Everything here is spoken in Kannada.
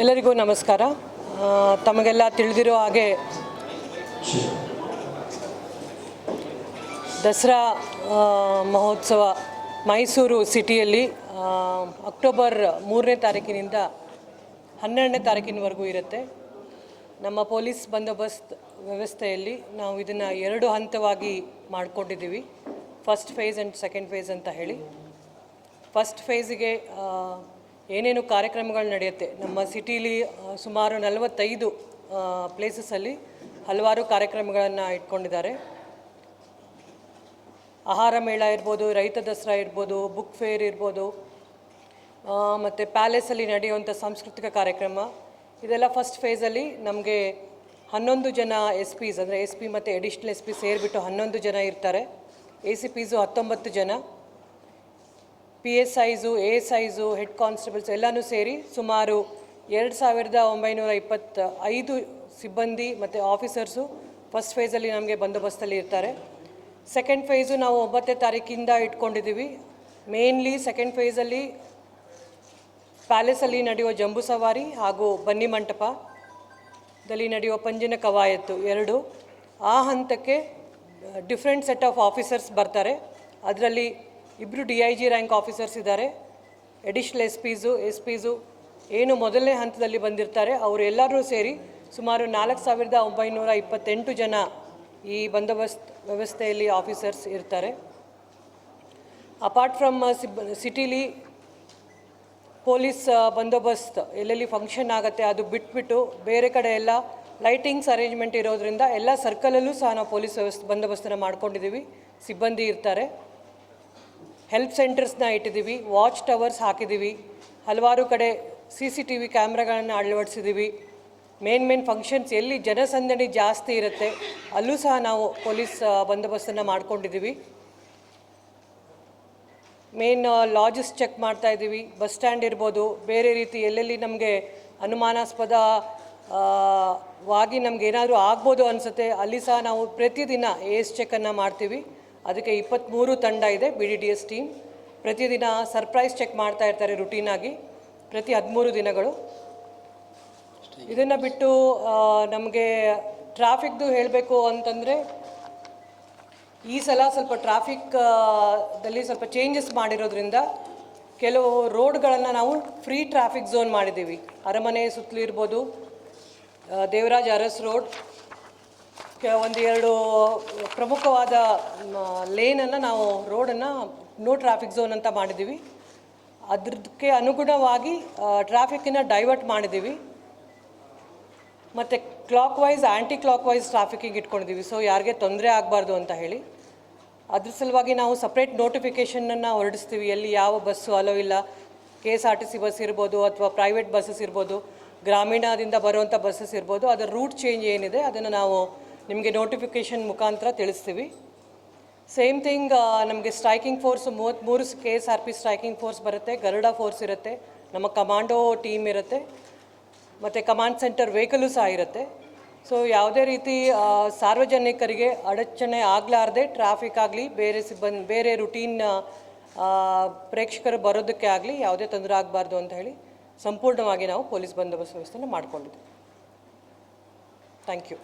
ಎಲ್ಲರಿಗೂ ನಮಸ್ಕಾರ. ತಮಗೆಲ್ಲ ತಿಳಿದಿರೋ ಹಾಗೆ ದಸರಾ ಮಹೋತ್ಸವ ಮೈಸೂರು ಸಿಟಿಯಲ್ಲಿ ಅಕ್ಟೋಬರ್ ಮೂರನೇ ತಾರೀಕಿನಿಂದ ಹನ್ನೆರಡನೇ ತಾರೀಕಿನವರೆಗೂ ಇರುತ್ತೆ. ನಮ್ಮ ಪೊಲೀಸ್ ಬಂದೋಬಸ್ತ್ ವ್ಯವಸ್ಥೆಯಲ್ಲಿ ನಾವು ಇದನ್ನು ಎರಡು ಹಂತವಾಗಿ ಮಾಡಿಕೊಂಡಿದ್ದೀವಿ. First phase and second phase ಅಂತ ಹೇಳಿ. ಫಸ್ಟ್ ಫೇಸಿಗೆ ಏನೇನು ಕಾರ್ಯಕ್ರಮಗಳು ನಡೆಯುತ್ತೆ? ನಮ್ಮ ಸಿಟೀಲಿ ಸುಮಾರು ನಲವತ್ತೈದು ಪ್ಲೇಸಸಲ್ಲಿ ಹಲವಾರು ಕಾರ್ಯಕ್ರಮಗಳನ್ನು ಇಟ್ಕೊಂಡಿದ್ದಾರೆ. ಆಹಾರ ಮೇಳ ಇರ್ಬೋದು, ರೈತ ದಸರಾ ಇರ್ಬೋದು ಬುಕ್ ಫೇರ್ ಇರ್ಬೋದು ಮತ್ತು ಪ್ಯಾಲೇಸಲ್ಲಿ ನಡೆಯುವಂಥ ಸಾಂಸ್ಕೃತಿಕ ಕಾರ್ಯಕ್ರಮ. ಇದೆಲ್ಲ ಫಸ್ಟ್ ಫೇಸಲ್ಲಿ ನಮಗೆ ಹನ್ನೊಂದು ಜನ ಎಸ್ ಪಿಸ್ ಅಂದರೆ ಎಸ್ ಪಿ ಮತ್ತು ಎಡಿಷ್ನಲ್ ಎಸ್ ಪಿ ಸೇರಿಬಿಟ್ಟು ಹನ್ನೊಂದು ಜನ ಇರ್ತಾರೆ. ಎ ಸಿ ಪಿಸು ಹತ್ತೊಂಬತ್ತು ಜನ. P S Is A Is head constables ಎಲ್ಲನೂ ಸೇರಿ ಸುಮಾರು ಎರಡು ಸಾವಿರದ ಒಂಬೈನೂರ ಇಪ್ಪತ್ತ ಐದು ಸಿಬ್ಬಂದಿ ಮತ್ತು ಆಫೀಸರ್ಸು ಫಸ್ಟ್ ಫೇಸಲ್ಲಿ ನಮಗೆ ಬಂದೋಬಸ್ತಲ್ಲಿ ಇರ್ತಾರೆ. ಸೆಕೆಂಡ್ ಫೇಸು ನಾವು ಒಂಬತ್ತನೇ ತಾರೀಕಿಂದ ಇಟ್ಕೊಂಡಿದ್ದೀವಿ. ಮೇನ್ಲಿ ಸೆಕೆಂಡ್ ಫೇಸಲ್ಲಿ ಪ್ಯಾಲೇಸಲ್ಲಿ ನಡೆಯುವ ಜಂಬೂ ಸವಾರಿ ಹಾಗೂ ಬನ್ನಿ ಮಂಟಪದಲ್ಲಿ ನಡೆಯುವ ಪಂಜಿನ ಕವಾಯತ್ತು ಎರಡು. ಆ ಹಂತಕ್ಕೆ ಡಿಫ್ರೆಂಟ್ ಸೆಟ್ ಆಫ್ ಆಫೀಸರ್ಸ್ ಬರ್ತಾರೆ. ಅದರಲ್ಲಿ ಇಬ್ಬರು D I G rank officers ಇದ್ದಾರೆ. Additional S Ps S Ps ಏನು ಮೊದಲನೇ ಹಂತದಲ್ಲಿ ಬಂದಿರ್ತಾರೆ. ಅವರೆಲ್ಲರೂ ಸೇರಿ ಸುಮಾರು ನಾಲ್ಕು ಸಾವಿರದ ಒಂಬೈನೂರ ಇಪ್ಪತ್ತೆಂಟು ಜನ ಈ ಬಂದೋಬಸ್ತ್ ವ್ಯವಸ್ಥೆಯಲ್ಲಿ ಆಫೀಸರ್ಸ್ ಇರ್ತಾರೆ. ಅಪಾರ್ಟ್ ಫ್ರಮ್ ಸಿಬ್ ಸಿಟಿಲಿ ಪೊಲೀಸ್ ಬಂದೋಬಸ್ತ್ ಎಲ್ಲೆಲ್ಲಿ ಫಂಕ್ಷನ್ ಆಗುತ್ತೆ ಅದು ಬಿಟ್ಬಿಟ್ಟು ಬೇರೆ ಕಡೆ ಎಲ್ಲ ಲೈಟಿಂಗ್ಸ್ ಅರೇಂಜ್ಮೆಂಟ್ ಇರೋದ್ರಿಂದ ಎಲ್ಲ ಸರ್ಕಲಲ್ಲೂ ಸಹ ನಾವು ಪೊಲೀಸ್ ವ್ಯವಸ್ಥೆ, ಬಂದೋಬಸ್ತನ್ನು ಮಾಡ್ಕೊಂಡಿದ್ದೀವಿ. ಸಿಬ್ಬಂದಿ ಇರ್ತಾರೆ. ಹೆಲ್ಪ್ ಸೆಂಟರ್ಸ್ನ ಇಟ್ಟಿದ್ದೀವಿ, ವಾಚ್ ಟವರ್ಸ್ ಹಾಕಿದ್ದೀವಿ, ಹಲವಾರು ಕಡೆ ಸಿ ಸಿ ಟಿ ವಿ ಕ್ಯಾಮ್ರಾಗಳನ್ನು ಅಳವಡಿಸಿದ್ದೀವಿ. ಮೇನ್ ಮೇನ್ ಫಂಕ್ಷನ್ಸ್ ಎಲ್ಲಿ ಜನಸಂದಣಿ ಜಾಸ್ತಿ ಇರುತ್ತೆ, ಅಲ್ಲೂ ಸಹ ನಾವು ಪೊಲೀಸ್ ಬಂದೋಬಸ್ತನ್ನು ಮಾಡ್ಕೊಂಡಿದ್ದೀವಿ. ಮೇನ್ ಲಾಜಸ್ ಚೆಕ್ ಮಾಡ್ತಾ ಇದ್ದೀವಿ, ಬಸ್ ಸ್ಟ್ಯಾಂಡ್ ಇರ್ಬೋದು, ಬೇರೆ ರೀತಿ ಎಲ್ಲೆಲ್ಲಿ ನಮಗೆ ಅನುಮಾನಾಸ್ಪದ ವಾಗಿ ನಮ್ಗೆ ಏನಾದರೂ ಆಗ್ಬೋದು ಅನಿಸುತ್ತೆ, ಅಲ್ಲಿ ಸಹ ನಾವು ಪ್ರತಿದಿನ ಏಸ್ ಚೆಕನ್ನು ಮಾಡ್ತೀವಿ. ಅದಕ್ಕೆ ಇಪ್ಪತ್ತ್ಮೂರು ತಂಡ ಇದೆ B D D S team ಪ್ರತಿದಿನ ಸರ್ಪ್ರೈಸ್ ಚೆಕ್ ಮಾಡ್ತಾ ಇರ್ತಾರೆ ರುಟೀನಾಗಿ ಪ್ರತಿ ಹದಿಮೂರು ದಿನಗಳು. ಇದನ್ನು ಬಿಟ್ಟು ನಮಗೆ ಟ್ರಾಫಿಕ್ದು ಹೇಳಬೇಕು ಅಂತಂದರೆ, ಈ ಸಲ ಸ್ವಲ್ಪ ಟ್ರಾಫಿಕ್ ದಲ್ಲಿ ಸ್ವಲ್ಪ ಚೇಂಜಸ್ ಮಾಡಿರೋದ್ರಿಂದ ಕೆಲವು ರೋಡ್ಗಳನ್ನು ನಾವು ಫ್ರೀ ಟ್ರಾಫಿಕ್ ಝೋನ್ ಮಾಡಿದ್ದೀವಿ. ಅರಮನೆ ಸುತ್ತಲೂ ಇರ್ಬೋದು ದೇವರಾಜ್ ಅರಸ್ ರೋಡ್ ಒಂದು ಎರಡು ಪ್ರಮುಖವಾದ ಲೇನನ್ನು ನಾವು ರೋಡನ್ನು ನೋ ಟ್ರಾಫಿಕ್ ಝೋನ್ ಅಂತ ಮಾಡಿದ್ದೀವಿ ಅದಕ್ಕೆ ಅನುಗುಣವಾಗಿ ಟ್ರಾಫಿಕ್ಕನ್ನು ಡೈವರ್ಟ್ ಮಾಡಿದ್ದೀವಿ ಮತ್ತು clockwise anticlockwise ಟ್ರಾಫಿಕ್ಕಿಗೆ ಇಟ್ಕೊಂಡಿದ್ದೀವಿ ಸೊ ಯಾರಿಗೆ ತೊಂದರೆ ಆಗಬಾರ್ದು ಅಂತ ಹೇಳಿ. ಅದ್ರ ಸಲುವಾಗಿ ನಾವು ಸಪ್ರೇಟ್ ನೋಟಿಫಿಕೇಷನನ್ನು ಹೊರಡಿಸ್ತೀವಿ. ಎಲ್ಲಿ ಯಾವ ಬಸ್ಸು ಅಲೋ ಇಲ್ಲ K S R T C bus ಇರ್ಬೋದು ಅಥವಾ ಪ್ರೈವೇಟ್ ಬಸ್ಸಸ್ ಇರ್ಬೋದು, ಗ್ರಾಮೀಣದಿಂದ ಬರುವಂಥ ಬಸ್ಸಸ್ ಇರ್ಬೋದು, ಅದರ ರೂಟ್ ಚೇಂಜ್ ಏನಿದೆ, ಅದನ್ನು ನಾವು ನಿಮಗೆ ನೋಟಿಫಿಕೇಷನ್ ಮುಖಾಂತರ ತಿಳಿಸ್ತೀವಿ. ಸೇಮ್ ಥಿಂಗ್ ನಮಗೆ ಸ್ಟ್ರೈಕಿಂಗ್ ಫೋರ್ಸ್ ಮೂವತ್ತ್ಮೂರು K S R P striking force ಬರುತ್ತೆ, ಗರುಡ ಫೋರ್ಸ್ ಇರುತ್ತೆ, ನಮ್ಮ ಕಮಾಂಡೋ ಟೀಮ್ ಇರುತ್ತೆ, ಮತ್ತು ಕಮಾಂಡ್ ಸೆಂಟರ್ ವೆಹಿಕಲು ಸಹ ಇರುತ್ತೆ. ಸೊ ಯಾವುದೇ ರೀತಿ ಸಾರ್ವಜನಿಕರಿಗೆ ಅಡಚಣೆ ಆಗಲಾರ್ದೆ ಟ್ರಾಫಿಕ್ ಆಗಲಿ, ಬೇರೆ ಸಿಬ್ಬಂದಿ, ಬೇರೆ ರುಟೀನ್ ಪ್ರೇಕ್ಷಕರು ಬರೋದಕ್ಕೆ ಆಗಲಿ ಯಾವುದೇ ತೊಂದರೆ ಆಗಬಾರ್ದು ಅಂತ ಹೇಳಿ ಸಂಪೂರ್ಣವಾಗಿ ನಾವು ಪೊಲೀಸ್ ಬಂದೋಬಸ್ತ್ ವ್ಯವಸ್ಥೆನ ಮಾಡಿಕೊಂಡಿದ್ದೀವಿ. Thank you